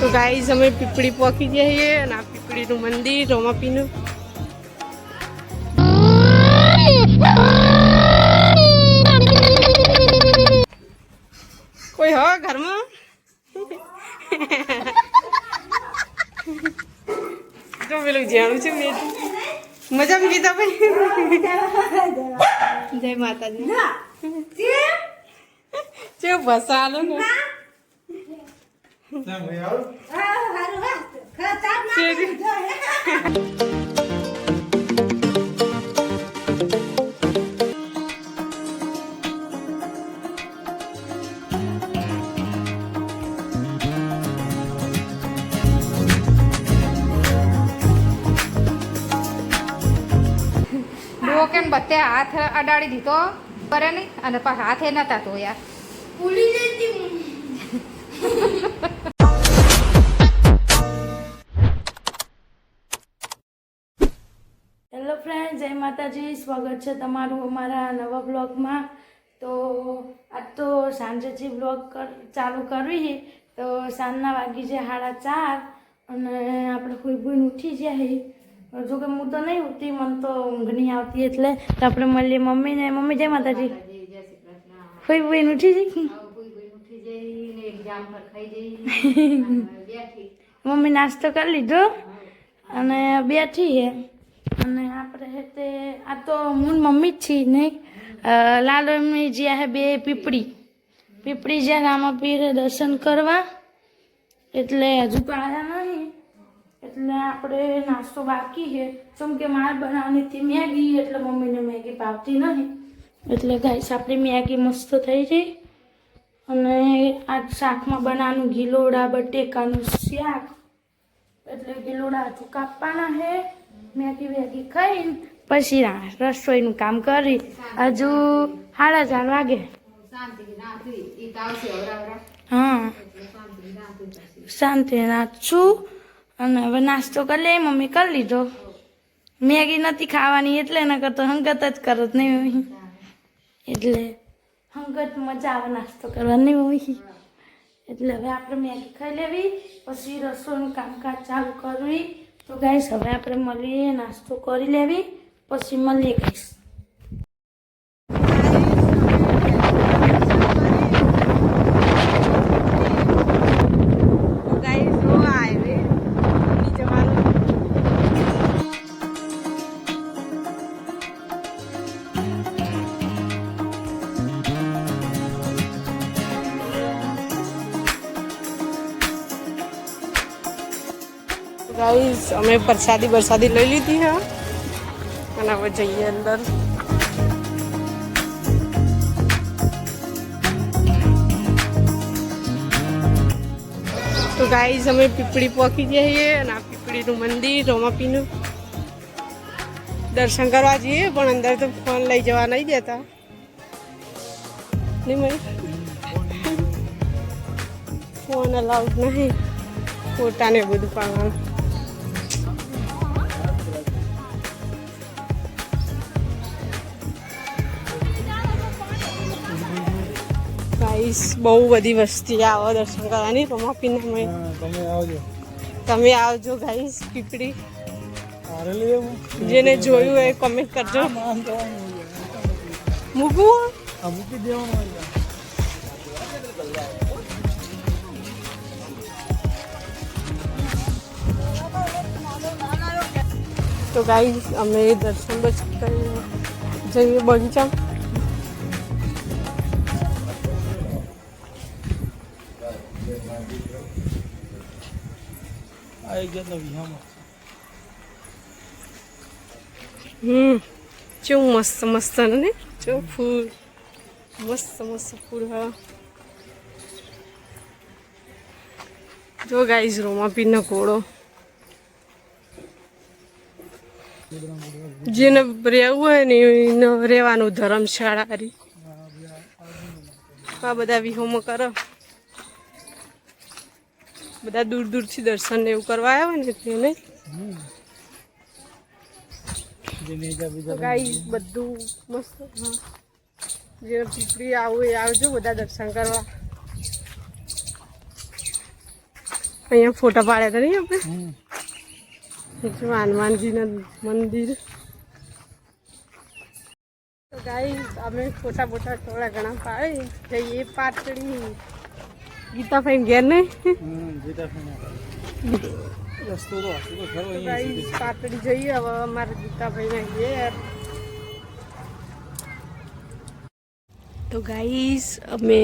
તો ગાઈઝ અમે પીપળી પહોંચી જઈએ અને આ પીપળીનું મંદિર રોમાપીનું. કોઈ હો ઘરમાં? જો પેલું જાણું છે મેં મજા માં ગીતા ભાઈ? જય માતાજી. જે બસાલો ને. કેમ બધે હાથ અડાડી દીધો. કરે નહીં અને પાછા હાથે નતા ધોયા. હેલો ફ્રેન્ડ જય માતાજી. સ્વાગત છે તમારું અમારા નવા બ્લોગમાં તો આજ તો સાંજેથી બ્લોગ કર ચાલુ કરવી તો સાંજના વાગી છે સાડા ચાર અને આપણે કોઈ ઉઠી જાય જો કે હું તો નહીં ઉઠતી મને તો ઊંઘ નહીં આવતી એટલે તો આપણે મળીએ મમ્મીને. મમ્મી જય માતાજી. કોઈ ભૂઈને ઉઠી જઈ. મમ્મી નાસ્તો કરી લીધો. અને બેઠી હે. અને આપણે તે આ તો હું મમ્મી જ છીએ નહીં? લાલો એમની જ્યાં હે બે પીપળી. પીપળી જ્યાં રામાપીરે દર્શન કરવા. એટલે હજુ તો આવ્યા નહીં. એટલે આપણે નાસ્તો બાકી છે જેમ કે મારે બનાવવાની હતી મેગી એટલે મમ્મીને મેગી ભાવતી નહીં. એટલે ગાઈસ આપણી મેગી મસ્ત થઈ ગઈ. અને આ શાકમાં બનાવવાનું ગીલોડા, બટેકાનું શાક. એટલે ગીલોડા હજુ કાપવાના છે મેગી વેગી ખાઈને પછી રસોઈનું કામ કરી. હજુ સાડા ચાર વાગે. હા. શાંતિ નાચું અને હવે નાસ્તો કરી લે મમ્મી કરી લીધો. મેગી નથી ખાવાની એટલે એના કરતો હંગત જ કરત નહીં. એટલે હંગત મજા આવે નાસ્તો કરવાની મમ્મી એટલે હવે આપણે મેગી ખાઈ લેવી, પછી રસોઈનું કામકાજ ચાલુ કરવી. તો ગાઈશ હવે આપણે મળીએ, નાસ્તો કરી લેવી, પછી મળીએ ગાઈસ ગાઈઝ અમે પ્રસાદી બરસાદી લઈ લીધી હા. અને હવે જઈએ અંદર. તો ગાઈઝ અમે પીપળી પહોંચી જઈએ અને આ પીપળીનું મંદિર, રોમાપીનું. દર્શન કરવા જઈએ, પણ અંદર તો ફોન લઈ જવા નહીં દેતા. નહીં ફોન અલાઉડ નહીં. પોતાને બધું પાડવાનું. ગાઈસ બહુ બધી વસ્તી આવે દર્શન કરવાની. રોમાપીને અમે. તમે આવજો. તમે આવજો ગાઈસ પીપળી. મારે લઈ આવું જેને જોયું હોય કમેન્ટ કરજો. આમ કરવાનું હોય. મૂકવું આ? મૂકી દેવાનું હોય. તો. ગાઈસ અમે દર્શન બસ કરી જઈએ બગીચા આવી ગયા તો વિહામાં. હમ, કેવું મસ્ત મસ્ત ને જો ફૂલ. મસ્ત મસ્ત ફૂલ, હા. જો ગાઈસ રોમાપીરનો ઘોડો. જેને રહેવું હોય ને એને રહેવાનું ધર્મશાળા આ બધા વિહોમાં કરો. બધા દૂર દૂરથી દર્શન ને એવું કરવા આવ્યા ને તેને બધું મસ્ત જે પીપળી આવું એ આવજો બધા દર્શન કરવા. અહીંયા ફોટા પાડ્યા હતા નહીં આપણે? હનુમાનજીના મંદિર. તો ગાઈ અમે ફોટા બોટા થોડા ઘણા પાડી. જઈએ પાટડી ગીતાભાઈ ઘેર નહીં ગાઈ પાટડી જઈએ હવે અમારે ગીતાભાઈના ઘેર. તો ગાઈસ અમે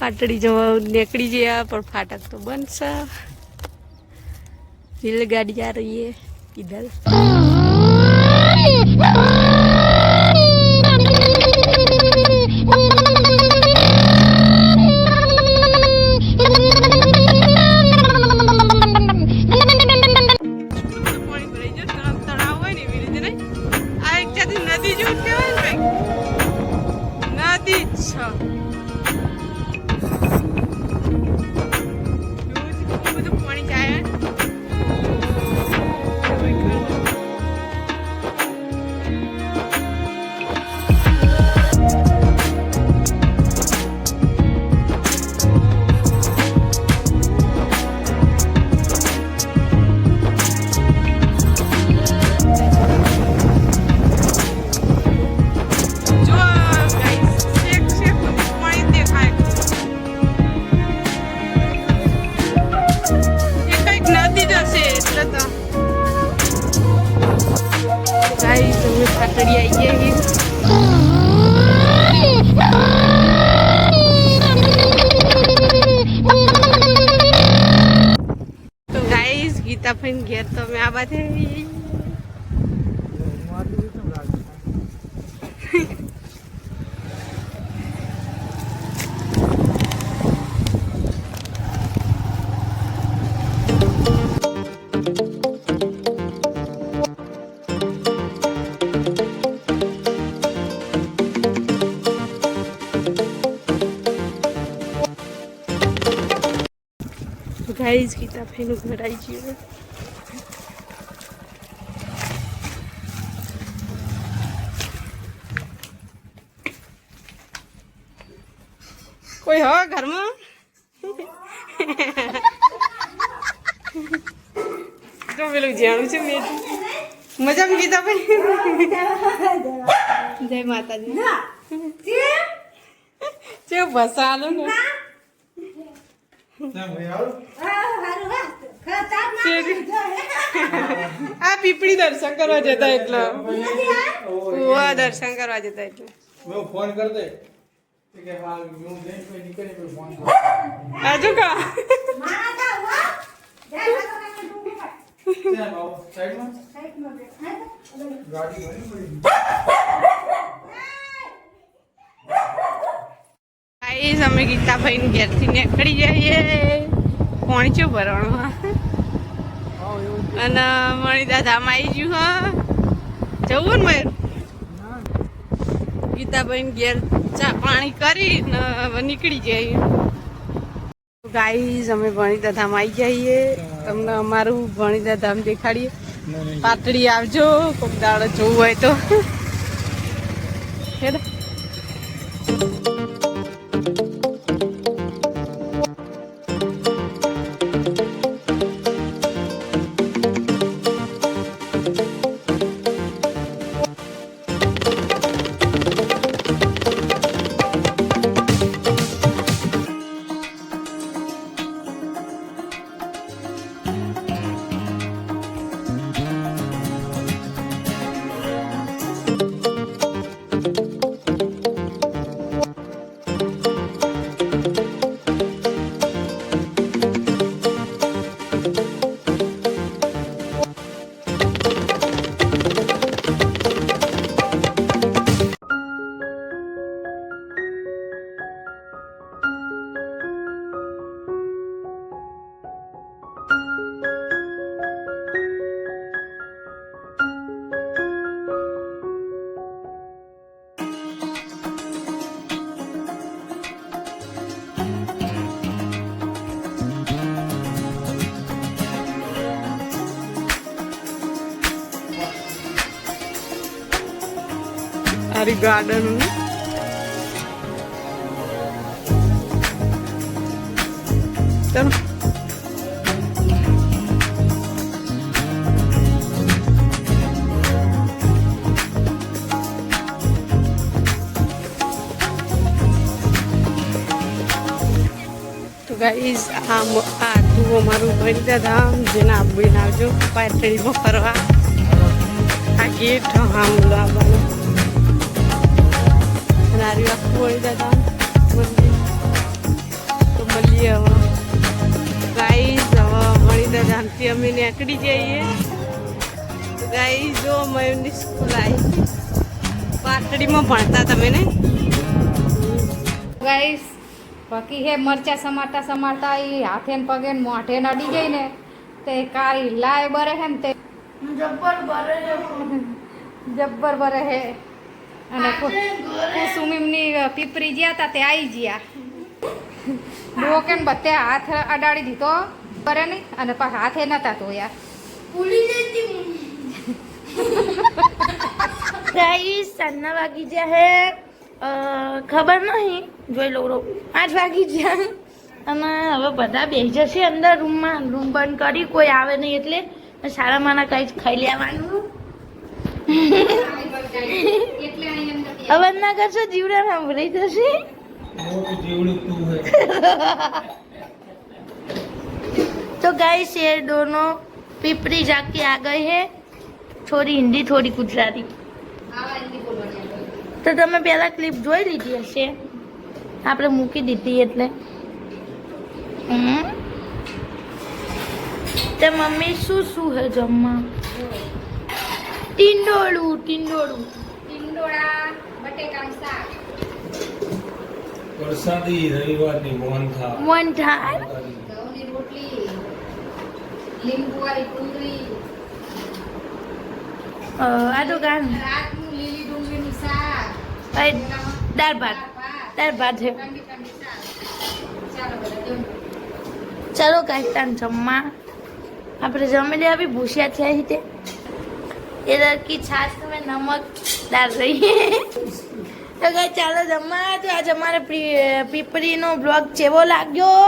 પાટડી જવા નીકળી ગયા પણ ફાટક તો બનશે રેલગાડી આ રહીએ है ગાઈસ અમે પાટડી આવી ગયા. તો ગાઈઝ ગીતા ફઈન ઘેર તો અમે આ બાજુ ગાઈસ ગીતા ફઈનું ઘર આવી ગયું કોઈ હો ઘરમાં જો પેલું જાણું છે મેં. મજામાં ગીતા ભાઈ જય માતાજી. જે બસાલો ને. આ પીપળી દર્શન કરવા જતા એટલે. ઉવા દર્શન કરવા જતા એટલે. ફોન કર દે. આજુ કા ગાડી ગાઈસ અમે ગીતાભાઈ ઘેરથી નીકળી જઈએ. કોણ છે અને મણિદા ધામ આવી ગયું, હા. જવું ને મયુર ગીતાભાઈ ઘેર ચા પાણી કરી ને હવે નીકળી જઈએ. ગાઈઝ અમે ભણીતા ધામ આવી જઈએ. તમને અમારું ભણીતા ધામ દેખાડીએ. પાતળી આવજો, કોક દાડો જોવું હોય તો. Sari Garden. Dan guys aku aduh maru berita dam jenab binaju pakai terima perwa agit ham lah રહ્યું આખું ભરિતા ધામ મંદિર તો મળીએ હવે ગાઈસ હવે વળી ધામથી અમે નીકળી જઈએ ગાઈસ જો મયુરની સ્કૂલ આવી પાટડીમાં ભણતા તમે ને ગાઈસ બાકી હે મરચા સમારતા સમારતા એ હાથે ને પગે ને મોઢે નડી ગઈ ને તે કાઈ લાય બરે હે ને તે જબ્બર બરે જબ્બર બરે હે અને કુસુમીમની પીપરી જ્યાં હતા તે આવી ગયા ડોકે ને બધે હાથ અડાડી દીધો કરે નહીં અને પાછા હાથે નતા ધોયા. જતી સાંજના વાગી ગયા હે. ખબર નહીં. જોઈ લઉં આઠ વાગી ગયા. અને હવે બધા બેસી જશે અંદર રૂમમાં. રૂમ બંધ કરી કોઈ આવે નહીં એટલે. સારા માના કંઈ ખાઈ લેવાનું. અવાજ ના કરશો જીવડા સાંભળી જશે. તો ગાય શેર દોનો પીપરી જાકી આ ગઈ હે. થોડી હિન્દી, થોડી ગુજરાતી. તો તમે પેલા ક્લિપ જોઈ લીધી હશે. આપણે મૂકી દીધી એટલે. તે મમ્મી શું શું હે જમવા? ટીંડોળું ટીંડોળું. ટીંડોળા બટેકાનું શાક. વરસાદી રવિવારની મોહન થા ઘઉંની રોટલી લીંબુવાળી ડુંગળી. આ તો ગાન રાતનું લીલી ડુંગળીનું શાક. દાળ ભાત. ભાત. દાળ ભાત છે. ચાલો કાંઈ તાન જમવા. આપણે જમી લે આવી ભૂસ્યા છે અહીં તે. એ લડકી છાશ में नमक डाल रही है તો કઈ ચાલો જમવા તો આજે અમારે પી- પીપળીનો બ્લોગ કેવો લાગ્યો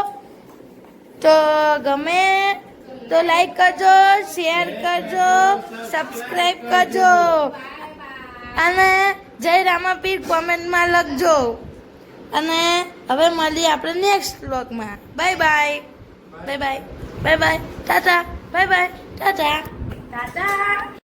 તો ગમે તો લાઈક કરજો શેર કરજો સબસ્ક્રાઈબ કરજો અને જય રામાપીર કોમેન્ટમાં લખજો અને હવે મળીએ આપણે નેક્સ્ટ બ્લોગમાં bye bye bye bye bye bye tata bye bye tata tata